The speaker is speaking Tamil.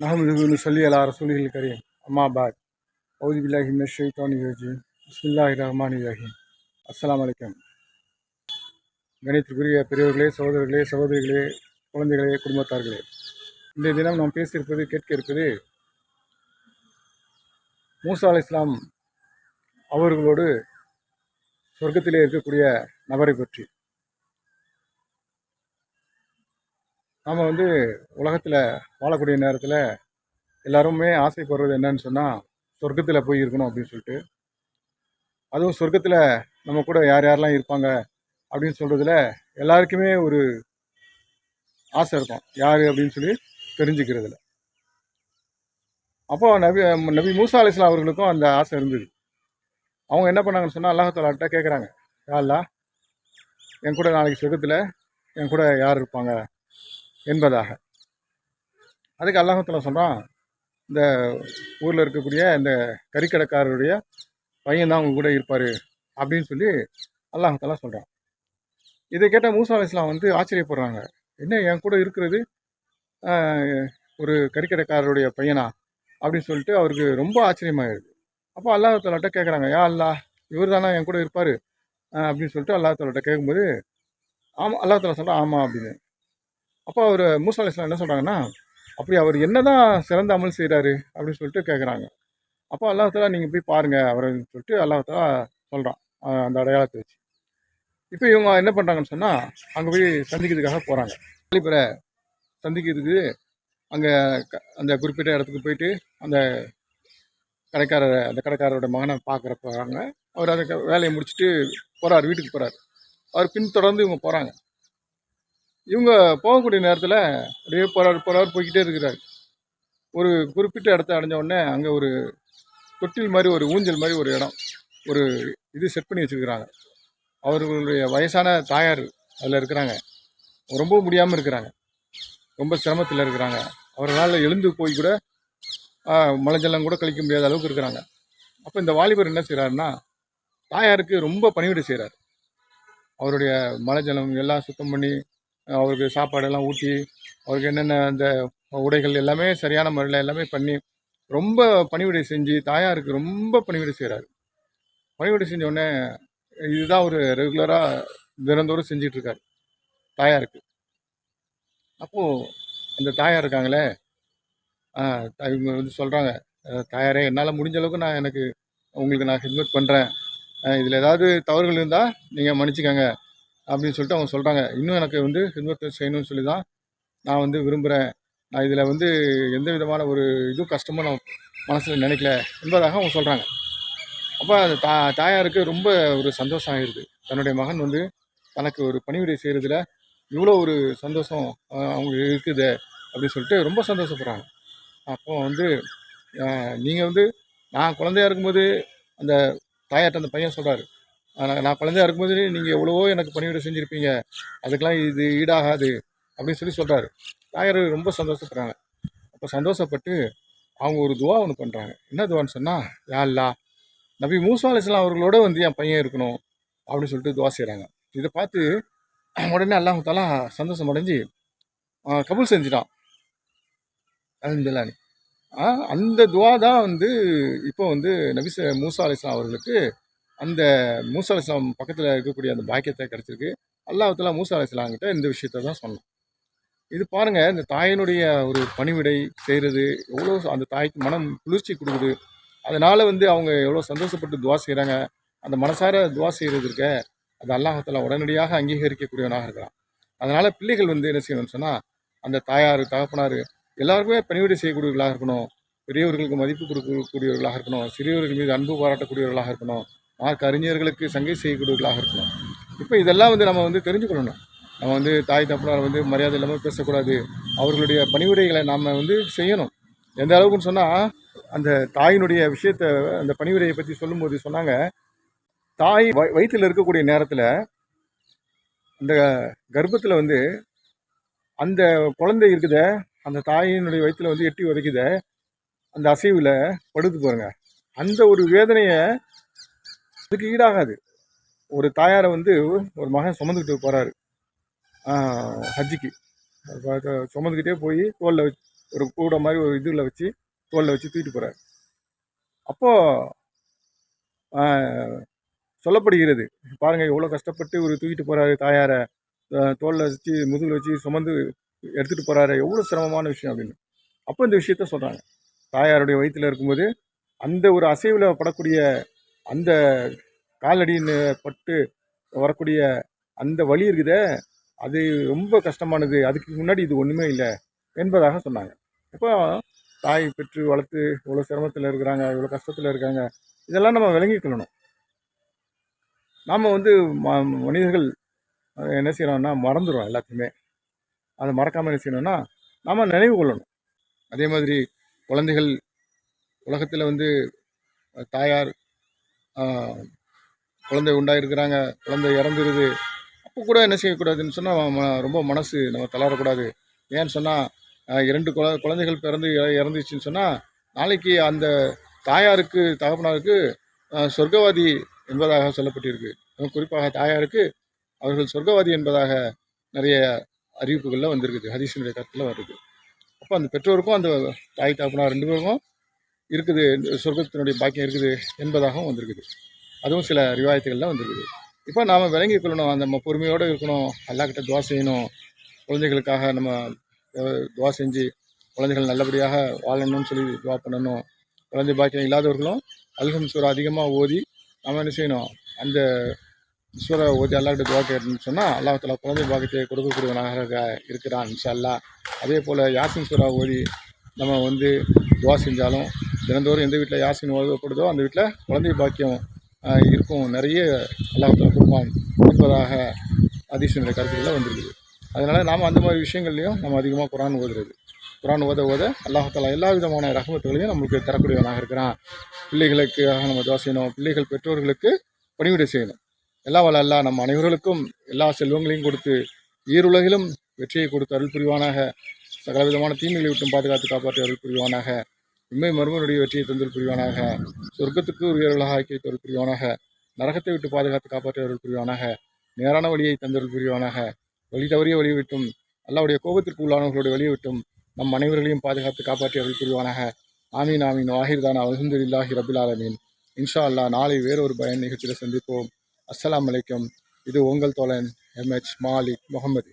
நஹமதுன்னு சொல்லி அல்லா ரசூலிகள் கரீம் அம்மா பாத் ஔதி பில்லாஹி ஷெய்தானி யோஜி பிஸ்மில்லாஹி ரஹ்மான் யோஹி அஸ்லாம் வலைக்கம் கணித்திற்குரிய பெரியவர்களே சகோதரர்களே சகோதரிகளே குழந்தைகளே குடும்பத்தார்களே இந்த தினம் நாம் பேசியிருப்பது கேட்க இருப்பது மூசா அலி இஸ்லாம் அவர்களோடு சொர்க்கத்திலே இருக்கக்கூடிய நபரை பற்றி. நாம் வந்து உலகத்தில் வாழக்கூடிய நேரத்தில் எல்லாருமே ஆசைப்படுறது என்னன்னு சொன்னால் சொர்க்கத்தில் போய் இருக்கணும் அப்படின்னு சொல்லிட்டு. அதுவும் சொர்க்கத்தில் நம்ம கூட யார் யாரெல்லாம் இருப்பாங்க அப்படின்னு சொல்கிறதுல எல்லாருக்குமே ஒரு ஆசை இருக்கும். யார் அப்படின்னு சொல்லி தெரிஞ்சுக்கிறதுல. அப்போ நபி நபி மூசா அலிஸ்லாம் அவர்களுக்கும் அந்த ஆசை இருந்தது. அவங்க என்ன பண்ணாங்கன்னு சொன்னால் அல்லாஹாலாட்ட கேட்குறாங்க யாருலா என் கூட நாளைக்கு சொர்க்கத்தில் என் கூட யார் இருப்பாங்க? என்பதாக. அதுக்கு அல்லாஹத்தில் சொல்கிறான் இந்த ஊரில் இருக்கக்கூடிய இந்த கறிக்கடைக்காரருடைய பையன் தான் உங்க கூட இருப்பார் அப்படின்னு சொல்லி அல்லாஹால சொல்கிறான் இதை கேட்ட மூசா அலிஸ்லாம் வந்து ஆச்சரியப்படுறாங்க. என்ன என் கூட இருக்கிறது ஒரு கறிக்கடைக்காரருடைய பையனா அப்படின்னு சொல்லிட்டு அவருக்கு ரொம்ப ஆச்சரியமாயிருது. அப்போ அல்லாஹாலாட்ட கேட்குறாங்க யா அல்லாஹ் இவர் தானா என் கூட இருப்பார்? அப்படின்னு சொல்லிட்டு அல்லாஹாலாட்ட கேட்கும்போது ஆமாம் அல்லாஹால சொல்கிறான் ஆமாம் அப்படின்னு. அப்போ அவர் மூசா அலிஸ்லாம் என்ன சொல்கிறாங்கன்னா அப்படி அவர் என்னதான் சிறந்த அமல் செய்கிறாரு அப்படின்னு சொல்லிட்டு கேட்குறாங்க அப்போ அல்லாஹாலா நீங்கள் போய் பாருங்கள் அவர்னு சொல்லிட்டு அல்லாஹாலா சொல்கிறான் அந்த அடையாளத்தை வச்சு. இப்போ இவங்க என்ன பண்ணுறாங்கன்னு சொன்னால் அங்கே போய் சந்திக்கிறதுக்காக போகிறாங்க வாலிபரை சந்திக்கிறதுக்கு அங்கே அந்த குறிப்பிட்ட இடத்துக்கு போயிட்டு அந்த கடைக்காரர் அந்த கடைக்காரரோட மகனை பார்க்குற போகிறாங்க அவர் அந்த வேலையை முடிச்சுட்டு போகிறார் வீட்டுக்கு போகிறார் அவர் பின்தொடர்ந்து இவங்க போகிறாங்க இவங்க போகக்கூடிய நேரத்தில் அப்படியே போகிறார் போகிறார் போய்கிட்டே இருக்கிறார். ஒரு குறிப்பிட்ட இடத்த அடைஞ்ச உடனே அங்கே ஒரு தொட்டில் மாதிரி ஒரு ஊஞ்சல் மாதிரி ஒரு இடம் ஒரு இது செட் பண்ணி வச்சுருக்கிறாங்க. அவர்களுடைய வயசான தாயார் அதில் இருக்கிறாங்க. ரொம்ப முடியாமல் இருக்கிறாங்க. ரொம்ப சிரமத்தில் இருக்கிறாங்க. அவர்களால் எழுந்து போய் கூட மலைஞ்செல்லாம் மலைஜலம் கூட கழிக்க முடியாத அளவுக்கு இருக்கிறாங்க. அப்போ இந்த வாலிபர் என்ன செய்கிறாருன்னா தாயாருக்கு ரொம்ப பணிவிடை செய்கிறார் அவருடைய மலைஜலம் எல்லாம் சுத்தம் பண்ணி அவருக்கு சாப்பாடெல்லாம் ஊட்டி அவருக்கு என்னென்ன அந்த உடைகள் எல்லாமே சரியான முறையில் எல்லாமே பண்ணி ரொம்ப பணிவிடை செஞ்சு தாயாருக்கு ரொம்ப பணிவிடை செய்கிறாரு பணிவிடை செஞ்சோடனே இதுதான் ஒரு ரெகுலராக தினந்தோறும் செஞ்சிட்ருக்காரு தாயாருக்கு. அப்போது அந்த தாயார் இருக்காங்களே இவங்க வந்து சொல்கிறாங்க தாயாரே என்னால் முடிஞ்ச அளவுக்கு நான் எனக்கு உங்களுக்கு நான் ஹெல்மெட் பண்ணுறேன் இதில் ஏதாவது தவறுகள் இருந்தால் நீங்கள் மன்னிச்சிக்கோங்க. அப்படின்னு சொல்லிட்டு அவங்க சொல்கிறாங்க இன்னும் எனக்கு வந்து இன்வெஸ்ட்மெண்ட் செய்யணும்னு சொல்லி தான் நான் வந்து விரும்புகிறேன் நான் இதில் வந்து எந்த விதமான ஒரு இதுவும் கஷ்டமும் நான் மனசில் நினைக்கல என்பதாக அவங்க சொல்கிறாங்க அப்போ அந்த தா தாயாருக்கு ரொம்ப ஒரு சந்தோஷம் ஆகிடுது தன்னுடைய மகன் வந்து தனக்கு ஒரு பணிவிடை செய்கிறதுல இவ்வளோ ஒரு சந்தோஷம் அவங்களுக்கு இருக்குது அப்படின்னு சொல்லிட்டு ரொம்ப சந்தோஷப்படுறாங்க. அப்போ வந்து நீங்கள் வந்து நான் குழந்தையா இருக்கும்போது அந்த தாயார்கிட்ட அந்த பையன் சொல்கிறாரு நான் குழந்தையா இருக்கும்போது நீங்கள் எவ்வளவோ எனக்கு பணிவிட செஞ்சுருப்பீங்க. அதுக்கெலாம் இது ஈடாகாது அப்படின்னு சொல்லி சொல்கிறாரு தாயார் ரொம்ப சந்தோஷப்படுறாங்க. அப்போ சந்தோஷப்பட்டு அவங்க ஒரு துவா ஒன்று பண்ணுறாங்க என்ன துவான்னு சொன்னால் யா அல்லா நபி மூசா அலிஸ்லாம் அவர்களோட வந்து என் பையன் இருக்கணும் அப்படின்னு சொல்லிட்டு துவா செய்கிறாங்க இதை பார்த்து உடனே அல்லாஹ் தாலா சந்தோஷம் அடைஞ்சு ஆஹ் கபூல் செஞ்சுட்டான். அந்த துவா தான் வந்து இப்போ வந்து நபிச மூசா அலிஸ்லாம் அவர்களுக்கு அந்த மூசா அலிஸ்லாம் பக்கத்தில் இருக்கக்கூடிய அந்த பாக்கியத்தை கிடச்சிருக்கு. அல்லாஹ் மூசா அலிஸ்லாங்கிட்ட இந்த விஷயத்த தான் சொன்னோம் இது பாருங்கள் இந்த தாயினுடைய ஒரு பணிவிடை செய்கிறது எவ்வளோ அந்த தாய்க்கு மனம் குளிர்ச்சி கொடுக்குது. அதனால் வந்து அவங்க எவ்வளோ சந்தோஷப்பட்டு துவா செய்கிறாங்க அந்த மனசார துவா செய்கிறது இருக்க அது அல்லாஹத்தில் உடனடியாக அங்கீகரிக்கக்கூடியவனாக இருக்கிறான். அதனால் பிள்ளைகள் வந்து என்ன செய்யணும்னு சொன்னால் அந்த தாயார் தகப்பனார் எல்லாருக்குமே பணிவிடை செய்யக்கூடியவர்களாக இருக்கணும். பெரியவர்களுக்கு மதிப்பு கொடுக்கக்கூடியவர்களாக இருக்கணும். சிறியவர்கள் மீது அன்பு பாராட்டக்கூடியவர்களாக இருக்கணும். மார்க் அறிஞர்களுக்கு சங்கை செய்யக்கூடியவர்களாக இருக்கணும். இப்போ இதெல்லாம் வந்து நம்ம வந்து தெரிஞ்சுக்கணும். நம்ம வந்து தாய் தப்பனார் வந்து மரியாதை இல்லாமல் பேசக்கூடாது. அவர்களுடைய பணிவிடைகளை நாம் வந்து செய்யணும். எந்த அளவுக்குன்னு சொன்னால் அந்த தாயினுடைய விஷயத்தை அந்த பணிவிடையை பற்றி சொல்லும்போது சொன்னாங்க. தாய் வ- வயித்துல இருக்கக்கூடிய நேரத்தில் அந்த கர்ப்பத்தில் வந்து அந்த குழந்தை இருக்குத அந்த தாயினுடைய வயிற்றில் வந்து எட்டி உதைக்குத அந்த அசைவில் படுத்து பாருங்கள் அந்த ஒரு வேதனையை அதுக்கு ஈடாகாது. ஒரு தாயாரை வந்து ஒரு மகன் சுமந்துக்கிட்டு போகிறாரு ஹஜ்ஜிக்கு. சுமந்துக்கிட்டே போய் தோலில் வச்சு ஒரு கூட மாதிரி ஒரு இதில் வச்சு தோலில் வச்சு தூக்கிட்டு போகிறார் அப்போது சொல்லப்படுகிறது. பாருங்கள் எவ்வளோ கஷ்டப்பட்டு ஒரு தூக்கிட்டு போகிறாரு தாயாரை. தோலில் வச்சு முதுகில் வச்சு சுமந்து எடுத்துகிட்டு போகிறாரு எவ்வளோ சிரமமான விஷயம் அப்படின்னு. அப்போ இந்த விஷயத்த சொல்கிறாங்க தாயாருடைய வயிற்றில் இருக்கும்போது அந்த ஒரு அசைவில் படக்கூடிய அந்த காலடின்னு பட்டு வரக்கூடிய அந்த வழி இருக்குதே அது ரொம்ப கஷ்டமானது. அதுக்கு முன்னாடி இது ஒன்றுமே இல்லை என்பதாக சொன்னாங்க. இப்போ தாய் பெற்று வளர்த்து இவ்வளோ சிரமத்தில் இருக்கிறாங்க இவ்வளோ கஷ்டத்தில் இருக்காங்க இதெல்லாம் நம்ம விளங்கிக்கொள்ளணும். நாம் வந்து ம மனிதர்கள் என்ன செய்யணும்னா மறந்துடும் எல்லாத்தையுமே. அதை மறக்காமல் என்ன செய்யணும்னா நாம் நினைவு கொள்ளணும். அதே மாதிரி குழந்தைகள் உலகத்தில் வந்து தாயார் குழந்தை உண்டாயிருக்கிறாங்க குழந்தை இறந்துருது. அப்போ கூட என்ன செய்யக்கூடாதுன்னு சொன்னால் ரொம்ப மனசு நம்ம தளரக்கூடாது. ஏன்னு சொன்னால் இரண்டு குழ குழந்தைகள் பிறந்து இறந்துச்சுன்னு சொன்னால் நாளைக்கு அந்த தாயாருக்கு தகப்பனாருக்கு சொர்க்கவாதி என்பதாக சொல்லப்பட்டிருக்கு. குறிப்பாக தாயாருக்கு அவர்கள் சொர்க்கவாதி என்பதாக நிறைய அறிவிப்புகளில் வந்திருக்குது ஹதீஸினுடைய கருத்தில் வருது அப்போ அந்த பெற்றோருக்கும் அந்த தாய் தகப்பனார் ரெண்டு பேருக்கும் இருக்குது இந்த சொர்க்கத்தினுடைய பாக்கியம் இருக்குது என்பதாகவும் வந்திருக்குது. அதுவும் சில ரிவாயத்துகளில் வந்திருக்குது. இப்போ நாம் விளங்கிக் கொள்ளணும் அந்த நம்ம பொறுமையோடு இருக்கணும் அல்லாக்கிட்ட துவா செய்யணும் குழந்தைகளுக்காக நம்ம துவா செஞ்சு குழந்தைகள் நல்லபடியாக வாழணும்னு சொல்லி துவா பண்ணணும். குழந்தை பாக்கியம் இல்லாதவர்களும் அல்ஹம் சூரா அதிகமாக ஓதி நம்ம என்ன செய்யணும் அந்த சூறா ஓதி அல்லாக்கிட்ட துவா கேட்டோம்னு சொன்னால் அல்லாஹ் குழந்தை பாக்கியத்தை கொடுக்கக்கூடியவனாக இருக்கிறான் இன்ஷா அல்லாஹ். அதே போல் யாசின் சூறா ஓதி நம்ம வந்து துவா செஞ்சாலும் தினந்தோறும் எந்த வீட்டில் யாசின் ஓதப்படுதோ அந்த வீட்டில் குழந்தை பாக்கியம் இருக்கும். நிறைய அல்லாஹத்தில் கொடுப்பான் என்பதாக அதிசனுடைய கருத்துக்களில் வந்துருக்குது. அதனால் நாம் அந்த மாதிரி விஷயங்கள்லையும் நம்ம அதிகமாக குரான் ஓதுறது. குரான் ஓத ஓத அல்லாஹாலா எல்லா விதமான ரகமத்துகளையும் நம்மளுக்கு தரக்கூடியவனாக இருக்கிறான். பிள்ளைகளுக்காக நம்ம துவா செய்யணும். பிள்ளைகள் பெற்றோர்களுக்கு பணிவிடை செய்யணும். எல்லா வள அல்லா நம்ம அனைவர்களுக்கும் எல்லா செல்வங்களையும் கொடுத்து ஈருலகிலும் வெற்றியை கொடுத்து அருள் புரிவானாக. சகல விதமான தீமைகளை விட்டும் பாதுகாத்து காப்பாற்றி அருள் புரிவானாக. உண்மை மர்மனுடைய வெற்றியை தந்தல் புரிவானாக சொர்க்கத்துக்கு உரியவர்களாக ஆக்கி அருள் புரிவானாக நரகத்தை விட்டு பாதுகாத்து காப்பாற்றியவர்கள் புரிவானாக நேரான வழியை தந்தருள் புரிவானாக வழி தவறிய வழியை விட்டும் அல்லாவுடைய கோபத்திற்கு உள்ளானவர்களுடைய வழியை விட்டும் நம் அனைவர்களையும் பாதுகாத்து காப்பாற்றியவர்கள் புரிவானாக ஆமீன் ஆமீன். வாஹிர்தானா அலமதுல்லாஹி ரபில் ஆலமீன். இன்ஷா அல்லாஹ் நாளை வேறொரு பயன் நிகழ்ச்சியில் சந்திப்போம். அஸ்லாம் வலைக்கம் இது உங்கள் தோழன் எம்ஹெச் மாலிக் முகமது